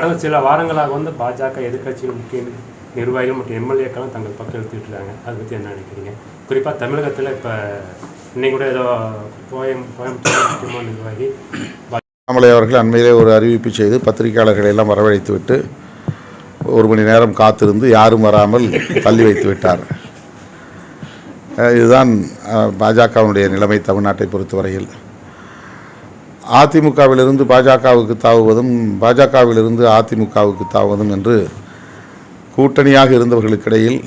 கடந்த சில வாரங்களாக வந்து பாஜக எதிர்க்கட்சியின் முக்கிய நிர்வாகிகள் மற்றும் எம்எல்ஏக்களும் தங்கள் பக்கம் எடுத்துக்கிட்டு இருக்காங்க. அதை பற்றி என்ன நினைக்கிறீங்க? குறிப்பாக தமிழகத்தில் இப்போ இன்னைக்கு கூட ஏதோ கோயம் கோயம்புத்தூர் முக்கியமான நிர்வாகி அண்ணாமலை அவர்கள் அண்மையிலே ஒரு அறிவிப்பு செய்து பத்திரிகையாளர்களை எல்லாம் வரவழைத்து விட்டு ஒரு மணி நேரம் காத்திருந்து யாரும் வராமல் தள்ளி வைத்து விட்டார். இதுதான் பாஜகவுடைய பாஜகவினுடைய நிலைமை தமிழ்நாட்டை பொறுத்தவரையில். அதிமுகவிலிருந்து பாஜகவுக்கு தாவுவதும் பாஜகவிலிருந்து அதிமுகவுக்கு தாவுவதும் என்று கூட்டணியாக இருந்தவர்களுக்கிடையில்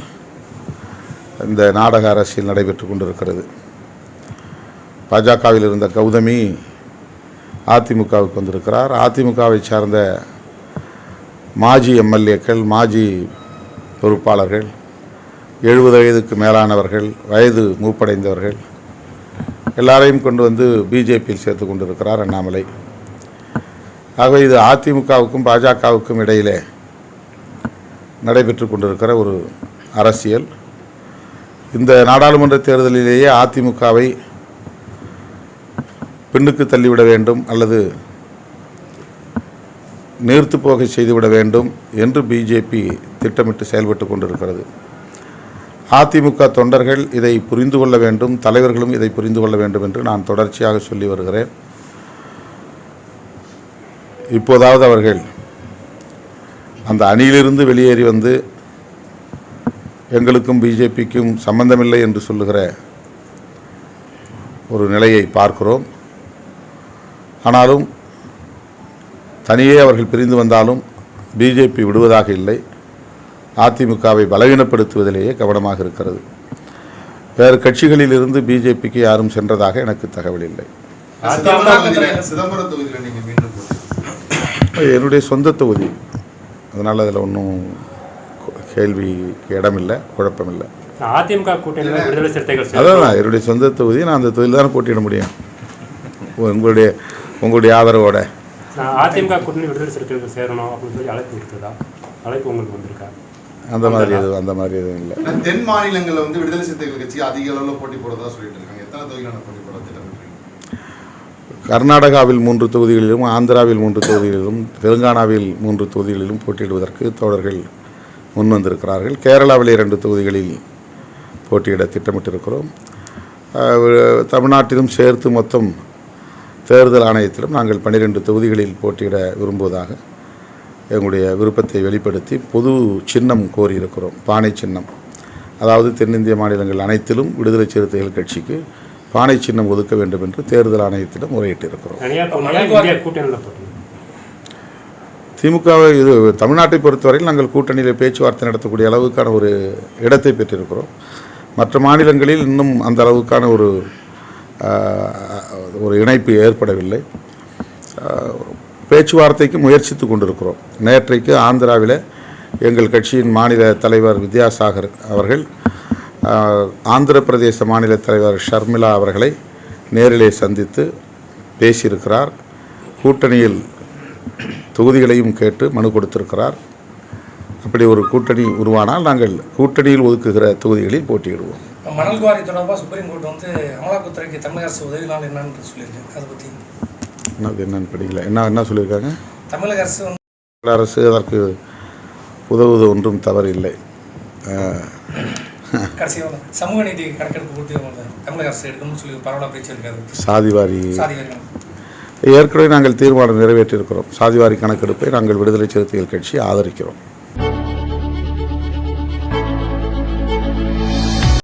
இந்த நாடக அரசியல் நடைபெற்று கொண்டிருக்கிறது. பாஜகவில் இருந்த கௌதமி அதிமுகவுக்கு வந்திருக்கிறார். அதிமுகவை சார்ந்த மாஜி எம்எல்ஏக்கள் மாஜி பொறுப்பாளர்கள் எழுபது வயதுக்கு மேலானவர்கள் வயது மூப்படைந்தவர்கள் எல்லாரையும் கொண்டு வந்து பிஜேபியில் சேர்த்து கொண்டிருக்கிறார் அண்ணாமலை. ஆகவே இது அதிமுகவுக்கும் பாஜகவுக்கும் இடையிலே நடைபெற்று கொண்டிருக்கிற ஒரு அரசியல். இந்த நாடாளுமன்ற தேர்தலிலேயே அதிமுகவை பெண்ணுக்கு தள்ளிவிட வேண்டும் அல்லது நீர்த்து போகை செய்துவிட வேண்டும் என்று பிஜேபி திட்டமிட்டு செயல்பட்டு கொண்டிருக்கிறது. அதிமுக தொண்டர்கள் இதை புரிந்து கொள்ள வேண்டும் தலைவர்களும் இதை புரிந்து கொள்ள வேண்டும் என்று நான் தொடர்ச்சியாக சொல்லி வருகிறேன். இப்போதாவது அவர்கள் அந்த அணியிலிருந்து வெளியேறி வந்து எங்களுக்கும் பிஜேபிக்கும் சம்பந்தமில்லை என்று சொல்லுகிற ஒரு நிலையை பார்க்கிறோம். ஆனாலும் தனியே அவர்கள் பிரிந்து வந்தாலும் பிஜேபி விடுவதாக இல்லை. அதிமுகவை பலவீனப்படுத்துவதிலேயே கவனமாக இருக்கிறது. வேறு கட்சிகளிலிருந்து பிஜேபிக்கு யாரும் சென்றதாக எனக்கு தகவல் இல்லை. என்னுடைய சொந்த தொகுதி. அதனால் அதில் ஒன்றும் கேள்விக்கு இடமில்லை குழப்பமில்லை. அதிமுக அதான் என்னுடைய சொந்த தொகுதி நான் அந்த தொகுதியில் தானே போட்டியிட முடியும். உங்களுடைய உங்களுடைய ஆதரவோட. நான் அதிமுக கூட்டணி விடுதலை சிறுத்தைகள் சேரணும் அப்படின்னு சொல்லி அழைப்பு விடுத்ததா? அழைப்பு உங்களுக்கு வந்திருக்கா? அந்த மாதிரி எதுவும் அந்த மாதிரி எதுவும் இல்லை. தென் மாநிலங்கள்ல வந்து விடுதலை சிறுத்தைகள் கட்சி அதிக அளவுல போட்டி போடுறதா சொல்லிட்டு இருக்காங்க. எத்தனை தொகுதியில போட்டி போட திட்டமிட்டு கர்நாடகாவில் மூன்று தொகுதிகளிலும் ஆந்திராவில் மூன்று தொகுதிகளிலும் தெலுங்கானாவில் மூன்று தொகுதிகளிலும் போட்டியிடுவதற்கு தோழர்கள் முன் வந்திருக்கிறார்கள். கேரளாவிலே இரண்டு தொகுதிகளில் போட்டியிட திட்டமிட்டிருக்கிறோம். தமிழ்நாட்டிலும் சேர்த்து மொத்தம் தேர்தல் ஆணையத்திலும் நாங்கள் பன்னிரெண்டு தொகுதிகளில் போட்டியிட விரும்புவதாக எங்களுடைய விருப்பத்தை வெளிப்படுத்தி பொது சின்னம் கோரியிருக்கிறோம். பானை சின்னம். அதாவது தென்னிந்திய மாநிலங்கள் அனைத்திலும் விடுதலை சிறுத்தைகள் கட்சிக்கு பானை சின்னம் ஒதுக்க வேண்டும் என்று தேர்தல் ஆணையத்திடம் முறையிட்டிருக்கிறோம். திமுகவை இது தமிழ்நாட்டை பொறுத்தவரையில் நாங்கள் கூட்டணியில் பேச்சுவார்த்தை நடத்தக்கூடிய அளவுக்கான ஒரு இடத்தை பெற்றிருக்கிறோம். மற்ற மாநிலங்களில் இன்னும் அந்த அளவுக்கான ஒரு ஒரு இணைப்பு ஏற்படவில்லை. பேச்சுவார்த்தைக்கு முயற்சித்து கொண்டிருக்கிறோம். நேற்றைக்கு ஆந்திராவில் எங்கள் கட்சியின் மாநில தலைவர் வித்யாசாகர் அவர்கள் ஆந்திர பிரதேச மாநில தலைவர் ஷர்மிளா அவர்களை நேரிலே சந்தித்து பேசியிருக்கிறார். கூட்டணியில் தொகுதிகளையும் கேட்டு மனு கொடுத்திருக்கிறார். அப்படி ஒரு கூட்டணி உருவானால் நாங்கள் கூட்டணியில் ஒதுக்குகிற தொகுதிகளில் போட்டியிடுவோம். மணல் குவாரி தொடர்பாக சுப்ரீம் கோர்ட் வந்து அமலாக்கத்துறைக்கு தமிழக அரசு உதவினால் என்னன்னு சொல்லியிருக்கேன் அதை பற்றி என்னது என்னன்னு படிக்கல. என்ன என்ன சொல்லியிருக்காங்க? தமிழக அரசு அரசு அதற்கு உதவுவது ஒன்றும் தவறு இல்லை சமூக நீதி கணக்கெடுப்பு சாதிவாரி. ஏற்கனவே நாங்கள் தீர்மானம் நிறைவேற்றியிருக்கிறோம். சாதிவாரி கணக்கெடுப்பை நாங்கள் விடுதலை சிறுத்தைகள் கட்சி ஆதரிக்கிறோம்.